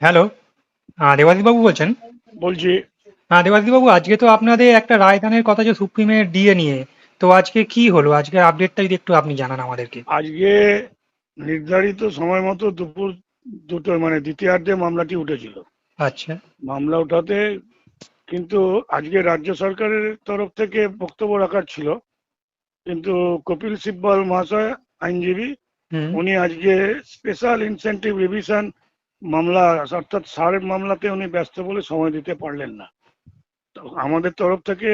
Hello. হ্যাঁ দেবাদিবাবু বলছেন? বলছি। হ্যাঁ দেবাদিবাবু আজকে তো আপনাদের একটা রায়দানের কথা যে সুপ্রিমের ডিএ নিয়ে তো আজকে কি হলো? আজকে আপডেটটা যদি একটু আপনি জানান আমাদেরকে। আজকে নির্ধারিত সময় মতো দুপুর দুটো মানে দ্বিতীয়ার্ধে মামলাটি উঠেছিল। আচ্ছা। মামলা ওঠাতে কিন্তু আজকে রাজ্য সরকারের তরফ থেকে বক্তব্য রাখার ছিল। কিন্তু কপিল সিব্বল মহাশয় আইনজীবী উনি আজকে স্পেশাল ইনসেন্টিভ রিভিশন মামলা অর্থাৎ সারের মামলাতে উনি ব্যস্ত বলে সময় দিতে পারলেন না। তো আমাদের তরফ থেকে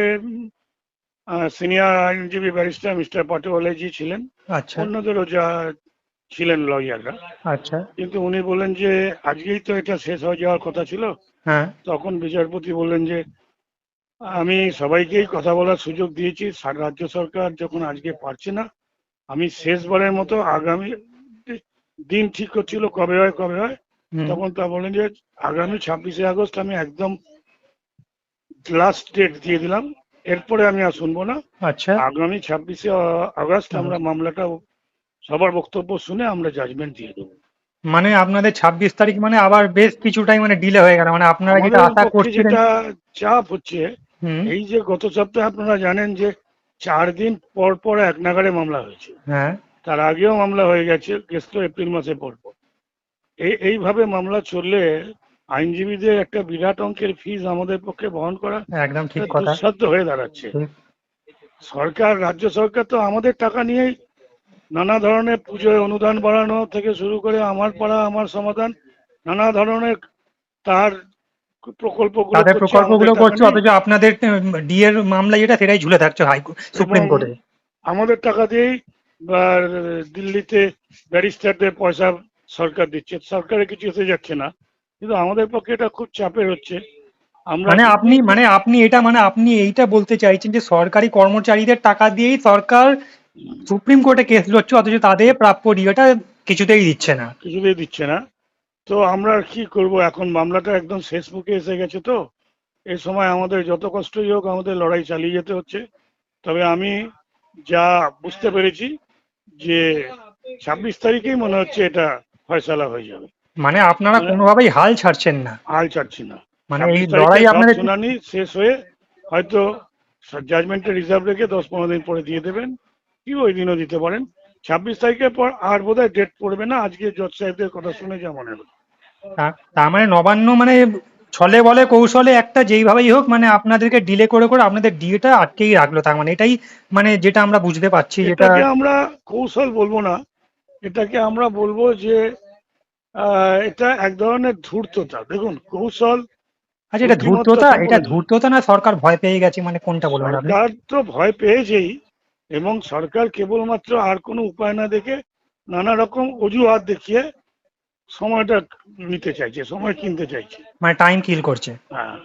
সিনিয়র আইনজীবী ব্যারিস্টার মিস্টার পাটোয়ালেজি ছিলেন। আচ্ছা। অন্যদেরও যা ছিলেন লয়াররা। আচ্ছা। কিন্তু উনি বলেন যে আজকেই তো এটা শেষ হয়ে যাওয়ার কথা ছিল। হ্যাঁ। তখন বিচারপতি বললেন যে আমি সবাইকেই কথা বলার সুযোগ দিয়েছি। রাজ্য সরকার যখন আজকে পারছে না আমি শেষবারের মতো আগামী দিন ঠিক করছিল কবে হয় কবে হয়? তখন তা বললেন যে আগামী ছাব্বিশে আগস্ট আমি একদম লাস্ট ডেট দিয়ে দিলাম। এরপরে আমি আর শুনব না। আচ্ছা। আগামী ছাব্বিশে আগস্ট আমরা মামলাটা সবার বক্তব্য শুনে আমরা জাজমেন্ট দিয়ে দেবো। মানে আপনাদের ছাব্বিশ তারিখ মানে আবার বেশ কিছুটাই মানে ডিলে হয়ে গেল। মানে আপনারা যেটা আশা করছিলেন যেটা চাপ হচ্ছে এই যে গত সপ্তাহে আপনারা জানেন যে চার দিন পর পর এক নাগারে মামলা হয়েছে। হ্যাঁ। তার আগেও মামলা হয়ে গেছে কেস তো এপ্রিল মাসে পর পর। এইভাবে মামলা চললে আইনজীবীদের একটা বিরাট অঙ্কের ফিজ আমাদের পক্ষে বহন করা একদম ঠিক কথা। দুঃসাধ্য হয়ে দাঁড়াচ্ছে। সরকার রাজ্য সরকার তো আমাদের টাকা নিয়েই নানা ধরনের পুজোয় অনুদান বাড়ানো থেকে শুরু করে আমার পাড়া আমার সমাধান নানা ধরনের তার প্রকল্পগুলো তাদের প্রকল্পগুলো করছে অথচ আপনাদের ডিএর মামলা যেটা সেটাই ঝুলে থাকছে হাই সুপ্রিম কোর্টে। আমাদের টাকা দিয়েই দিল্লিতে ব্যারিস্টারদের পয়সা সরকার দিচ্ছে। সরকারের কিছু এসে যাচ্ছে না। কিন্তু আমাদের পক্ষে এটা খুব চাপের হচ্ছে। মানে আপনি মানে আপনি এটা মানে আপনি এইটা বলতে চাইছেন যে সরকারি কর্মচারীদের টাকা দিয়েই সরকার সুপ্রিম কোর্টে কেস লড়ছে অথচ তাদের প্রাপ্য ডিএটা কিছুতেই দিচ্ছে না। কিছুতেই দিচ্ছে না। তো আমরা কি করব? এখন মামলাটা একদম শেষ মুখে এসে গেছে তো। এই সময় আমাদের যত কষ্টই হোক আমাদের লড়াই চালিয়ে যেতে হচ্ছে। তবে আমি যা বুঝতে পেরেছি যে ছাব্বিশ তারিখেই মনে হচ্ছে এটা ফয়সালা হয়ে যাবে। মানে আপনারা মানে- কোনোভাবেই হাল ছাড়ছেন না। হাল ছাড়ছি না। মানে এই লড়াই আপনাদের শুনানি শেষ হয়ে হয়তো জাজমেন্টের রিজার্ভ রেখে দশ পনেরো দিন পরে দিয়ে দেবেন। কি ওই দিনও দিতে পারেন? ছাব্বিশ তারিখের পর আর বোধহয় ডেট পড়বে না। আজকে জজ সাহেবদের কথা শুনে যা মনে হলো। তা- তার মানে নবান্ন মানে ছলে বলে কৌশলে একটা যেইভাবেই হোক মানে আপনাদেরকে ডিলে করে করে আপনাদের ডিএটা আটকেই রাখল। তার মানে এটাই মানে যেটা আমরা বুঝতে পারছি যেটা আমরা কৌশল বলব না। এটাকে আমরা বলব যে আহ, এটা এক ধরনের ধূর্ততা। দেখুন কৌশল আচ্ছা এটা ধূর্ততা এটা ধূর্ততা না সরকার ভয় পেয়ে গেছে মানে কোনটা বলবেন সরকার তো ভয় পেয়েছেই এবং সরকার কেবলমাত্র আর কোনো উপায় না দেখে নানা রকম অজুহাত দেখিয়ে সময়টা নিতে চাইছে সময় কিনতে চাইছে। মানে টাইম কিল করছে। হ্যাঁ।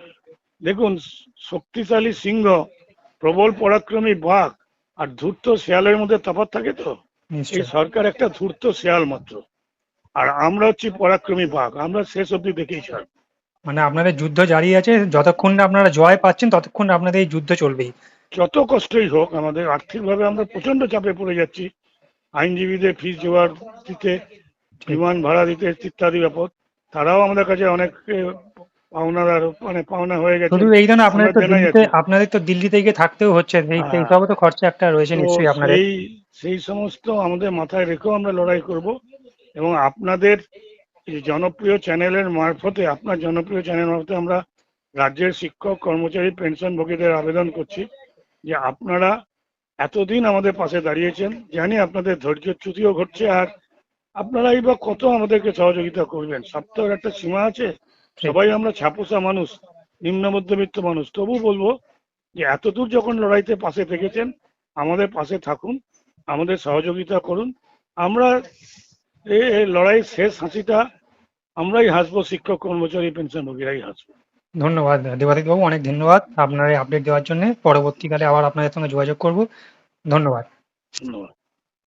দেখুন শক্তিশালী সিংহ প্রবল পরাক্রমী বাঘ আর ধূর্ত শেয়ালের মধ্যে তফাৎ থাকে তো? এই সরকার একটা ধূর্ত শেয়াল মাত্র। আর আমরা হচ্ছি পরাক্রমী বাঘ আমরা শেষ অবধি দেখেই ছাড় মানে আপনাদের যুদ্ধ জারি আছে যতক্ষণ না আপনারা জয় পাচ্ছেন ততক্ষণ আপনাদের এই যুদ্ধ চলবেই। যত কষ্টই হোক আমাদের আর্থিকভাবে আমরা প্রচণ্ড চাপে পড়ে যাচ্ছি। আইনজীবীদের ফিস জোগাড় দিতে বিমান ভাড়া দিতে ইত্যাদি ব্যাপার তারাও আমাদের কাছে অনেক পাওনাদার মানে পাওনা হয়ে গেছে। শুধু এই জন্য আপনাদের তো আমরা দিল্লিতে আপনাদের তো দিল্লিতে গিয়ে থাকতেও হচ্ছে সেই সেই হ্যাঁ। তো খরচা একটা রয়েছে নিশ্চয়ই আপনাদের। সেই সেই সমস্ত আমাদের মাথায় রেখেও আমরা লড়াই করব এবং আপনাদের জনপ্রিয় চ্যানেলের মারফতে আপনার জনপ্রিয় চ্যানেল মারফতে আমরা রাজ্যের শিক্ষক কর্মচারী পেনশনভোগীদের আবেদন করছি যে আপনারা এতদিন আমাদের পাশে দাঁড়িয়েছেন জানি আপনাদের ধৈর্যচ্যুতিও ঘটছে আর আপনারাই বা কত আমাদেরকে সহযোগিতা করবেন। সপ্তাহের একটা সীমা আছে সবাই আমরা ছাপোসা মানুষ নিম্ন মধ্যবিত্ত মানুষ। তবু বলব যে এতদূর যখন লড়াইতে পাশে থেকেছেন আমাদের পাশে থাকুন আমাদের সহযোগিতা করুন। আমরা এই লড়াই শেষ হাসিটা আমরাই হাসবো শিক্ষক কর্মচারী পেনশনভোগীরাই হাসবো। ধন্যবাদ দেবাদিত বাবু অনেক ধন্যবাদ আপনার এই আপডেট দেওয়ার জন্য। পরবর্তীকালে আবার আপনাদের সঙ্গে যোগাযোগ করব। ধন্যবাদ। ধন্যবাদ।